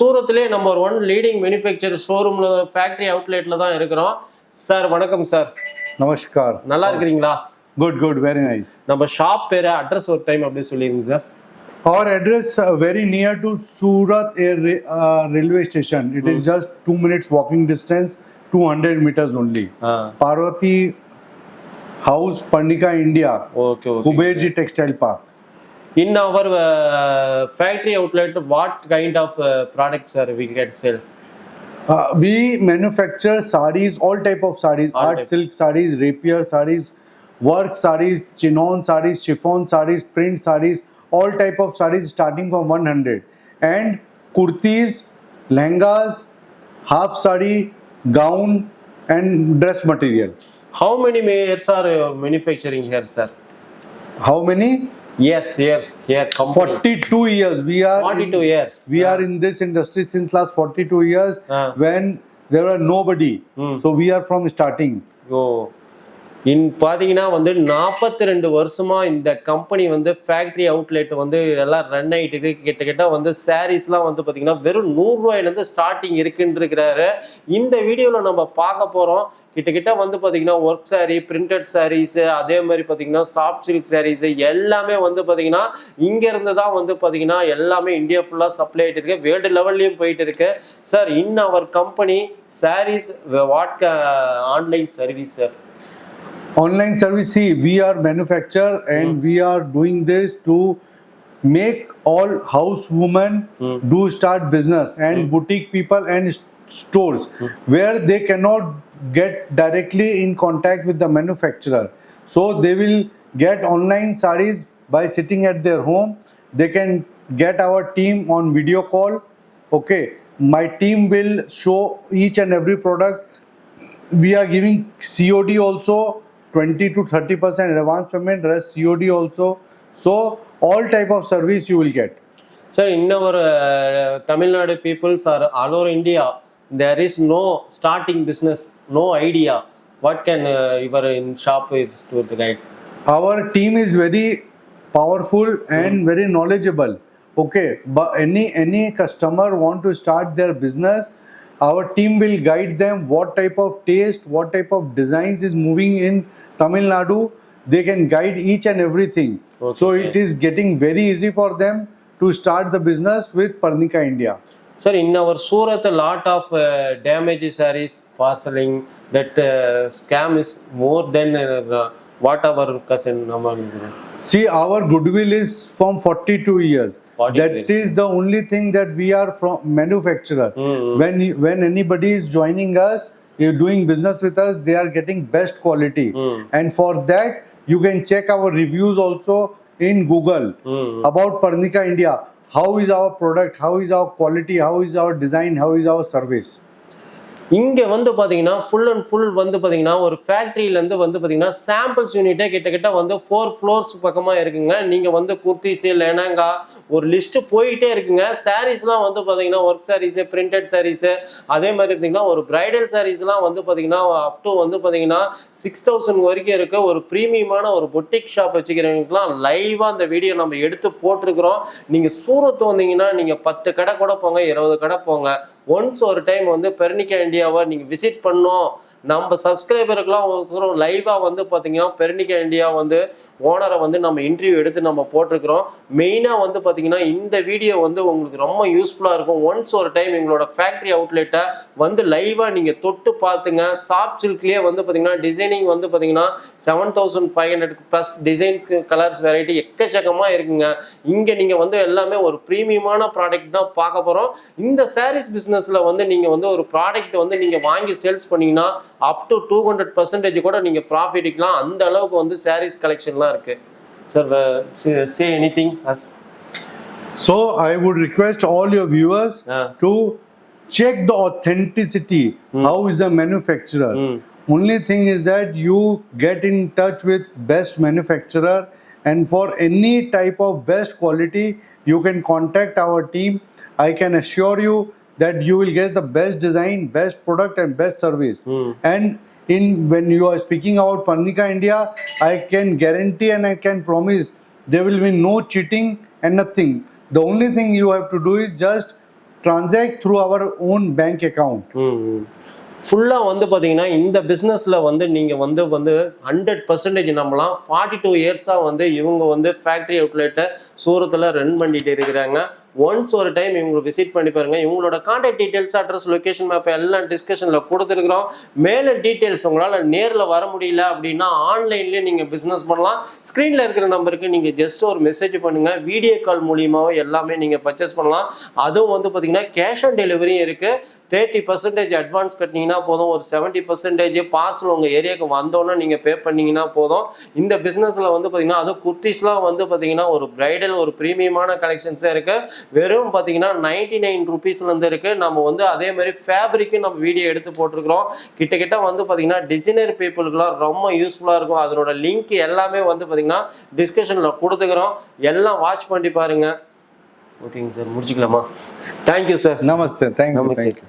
சூரத்திலே number one leading manufacture ஷோரூம்ல factory அவுட்லெட்ல தான் இருக்கிறோம் சார் வணக்கம் சார் Namaskar. நல்லா இருக்கிறீங்களா Good, good, very nice. நம்ம ஷாப் பேரு அட்ரஸ் ஒரு டைம் அப்படியே சொல்லிருங்க sir Our address uh, very near to Surat Air Ra- uh, railway station. It is just two minutes walking distance, 200 meters only. Parvati House, Parnika, India. Okay okay Kuberji Textile Park. in our uh, factory outlet, what kind of uh, products are we can sell? Uh, we manufacture saris, all type of saris, art type. silk saris, rapier saris, work saris, chinon saris, chiffon saris, print saris, all type of saris starting from 100 and kurtis, lehengas, half saree, gown and dress material. How many mayors are uh, manufacturing here, sir? How many? Yes, yes, yeah. Company. 42 years. We are 42 in, years. We are in this industry since last 42 years. When there were nobody, mm. so we are from starting. Oh. In பார்த்தீங்கன்னா வந்து நாற்பத்தி ரெண்டு வருஷமா இந்த company வந்து factory outlet வந்து எல்லாம் run ஆகிட்டு இருக்கு. கிட்டத்தட்ட வந்து சாரீஸ்லாம் வந்து பார்த்தீங்கன்னா வெறும் நூறுரூவாயிலேருந்து ஸ்டார்டிங் இருக்குன்றிருக்கிறாரு. இந்த வீடியோவில் நம்ம பார்க்க போகிறோம் கிட்டக்கிட்ட வந்து பார்த்தீங்கன்னா ஒர்க் சாரீ பிரிண்டட் சாரீஸு அதே மாதிரி பார்த்தீங்கன்னா சாஃப்ட் சில்க் சாரீஸு எல்லாமே வந்து பார்த்தீங்கன்னா இங்கேருந்து தான் வந்து பார்த்தீங்கன்னா எல்லாமே இந்தியா ஃபுல்லாக சப்ளை ஆகிட்டு இருக்கு. வேர்ல்டு லெவல்லையும் போயிட்டு இருக்கு. Sir in our company sarees what online service sir online service see we are manufacturer and hmm. we are doing this to make all housewomen hmm. do start business and hmm. boutique people and stores where they cannot get directly in contact with the manufacturer. So they will get online sarees by sitting at their home. They can get our team on video call. Okay my team will show each and every product. We are giving COD also 20 to 30 percent advance payment, rest COD also. So all type of service you will get. Sir, in our uh, Tamil Nadu peoples are all over India. There is no starting business, no idea. What can uh, in shop is to guide? Our team is very powerful and mm. very knowledgeable. Okay, but any any customer want to start their business, our team will guide them what type of taste, what type of designs is moving in Tamil Nadu. They can guide each and everything. Okay. So it is getting very easy for them to start the business with Parnika India. Sir, in our Surat, a lot of uh, are is parceling, that uh, scam is more than uh, what our cousin number is there? See, our goodwill is from 42 years. 42 that years. is the only thing that we are from manufacturer. Mm-hmm. When when anybody is joining us, you're doing business with us, they are getting best quality. Mm. And for that, you can check our reviews also in Google mm. about Parnika India. How is our product? How is our quality? How is our design? How is our service? இங்க வந்து பாத்தீங்கன்னா full and full வந்து பாத்தீங்கன்னா ஒரு ஃபேக்டரியில இருந்து வந்து பாத்தீங்கன்னா சாம்பிள்ஸ் யூனிட்டே கிட்டக்கிட்ட வந்து ஃபோர் ஃப்ளோர்ஸ் பக்கமா இருக்குங்க. நீங்க வந்து குர்த்திஸ் லெனங்கா ஒரு லிஸ்ட் போயிட்டே இருக்குங்க. சாரீஸ்லாம் வந்து பாத்தீங்கன்னா ஒர்க் சாரீஸ் பிரிண்டட் சாரீஸ் அதே மாதிரி இருந்தீங்கன்னா ஒரு பிரைடல் சாரீஸ்லாம் வந்து பாத்தீங்கன்னா அப் டு வந்து பாத்தீங்கன்னா சிக்ஸ் தௌசண்ட் வரைக்கும் இருக்க. ஒரு ப்ரீமியமான ஒரு பொட்டிக் ஷாப் வச்சுக்கிறவங்களுக்குலாம் லைவா அந்த வீடியோ நம்ம எடுத்து போட்டிருக்கிறோம். நீங்க சூரத் வந்தீங்கன்னா நீங்க பத்து கடை கூட போங்க இருபது கடை போங்க. ஒன்ஸ் ஒரு டைம் வந்து பெர்னிக்கா இந்தியாவை நீங்கள் விசிட் பண்ணோம். நம்ம சப்ஸ்கிரைபருக்குலாம் ஒருத்தரும் லைவாக வந்து பார்த்தீங்கன்னா பெர்னிக்கா இந்தியா வந்து ஓனரை வந்து நம்ம இன்டர்வியூ எடுத்து நம்ம போட்டிருக்கிறோம். மெயினாக வந்து பார்த்தீங்கன்னா இந்த வீடியோ வந்து உங்களுக்கு ரொம்ப யூஸ்ஃபுல்லாக இருக்கும். ஒன்ஸ் ஒரு டைம் எங்களோட ஃபேக்ட்ரி அவுட்லெட்டை வந்து லைவாக நீங்கள் தொட்டு பார்த்துங்க. சாஃப்ட் சில்க்லேயே வந்து பார்த்தீங்கன்னா டிசைனிங் வந்து பார்த்தீங்கன்னா seven thousand five hundred plus டிசைன்ஸ்க்கு colours variety எக்கச்சக்கமாக இருக்குங்க. இங்கே நீங்கள் வந்து எல்லாமே ஒரு ப்ரீமியமான ப்ராடக்ட் தான் பார்க்க போகிறோம் இந்த சாரீஸ் பிஸ்னஸில் வந்து நீங்கள் வந்து ஒரு ப்ராடக்ட் வந்து நீங்கள் வாங்கி சேல்ஸ் பண்ணிங்கன்னா Up to two hundred percentage கூட நீங்க ப்ராஃபிட் எடுக்கலாம் அந்த அளவுக்கு வந்து சாரீஸ் கலெக்ஷன்லாம் இருக்கு sir say anything as So I would request all your viewers Ah. to check the authenticity. How is the manufacturer? Mm. Only thing is that you get in touch with best manufacturer, and for any type of best quality, you can contact our team. I can assure you that you will get the best design, best product, and best service. Mm. And in when you are speaking about Parnika India, I can guarantee and I can promise there will be no cheating and nothing. The only thing you have to do is just transact through our own bank account. ஃபுல்லாக வந்து பார்த்தீங்கன்னா இந்த பிஸ்னஸில் வந்து நீங்கள் வந்து வந்து hundred percentage நம்பலாம் ஃபார்ட்டி டூ இயர்ஸாக வந்து இவங்க வந்து ஃபேக்ட்ரி அவுட்லெட்டை சூரத்தில் ரன் பண்ணிட்டு இருக்கிறாங்க ஒன்ஸ் ஒரு டைம் இவங்களை விசிட் பண்ணி பாருங்க இவங்களோட contact details address location map எல்லாம் டிஸ்கஷனில் கொடுத்துருக்குறோம். மேலே டீட்டெயில்ஸ் உங்களால் நேரில் வர முடியல அப்படின்னா ஆன்லைன்லேயே நீங்கள் பிஸ்னஸ் பண்ணலாம். ஸ்க்ரீனில் இருக்கிற நம்பருக்கு நீங்கள் ஜஸ்ட் ஒரு மெசேஜ் பண்ணுங்கள் வீடியோ கால் மூலியமாகவே எல்லாமே நீங்கள் பர்ச்சேஸ் பண்ணலாம். அதுவும் வந்து பார்த்தீங்கன்னா கேஷ் ஆன் டெலிவரியும் இருக்குது தேர்ட்டி பர்சன்டேஜ் அட்வான்ஸ் கட்டினீங்கன்னா போதும். ஒரு செவன்ட்டி பர்சன்டேஜ் பார்சல் உங்கள் ஏரியாவுக்கு வந்தோன்னே நீங்கள் பே பண்ணிங்கன்னா போதும். இந்த பிஸ்னஸில் வந்து பார்த்தீங்கன்னா அதுவும் குர்த்திஸ்லாம் வந்து பார்த்தீங்கன்னா ஒரு பிரைடல் ஒரு ப்ரீமியமான கலெக்ஷன்ஸே இருக்குது வெறும் பார்த்தீங்கன்னா நைன்டி நைன் ருபீஸ்லேருந்து இருக்குது நம்ம வந்து அதே மாதிரி ஃபேப்ரிக்கு நம்ம வீடியோ எடுத்து போட்டிருக்கிறோம். கிட்ட கிட்ட வந்து பார்த்தீங்கன்னா டிசைனர் பீப்புளுக்குலாம் ரொம்ப யூஸ்ஃபுல்லாக இருக்கும். அதனோட லிங்க் எல்லாமே வந்து பார்த்தீங்கன்னா டிஸ்கஷனில் கொடுத்துக்கிறோம். எல்லாம் வாட்ச் பண்ணி பாருங்கள் ஓகேங்க sir முடிச்சுக்கலாமா? Thank you sir. Namaste. Thank you.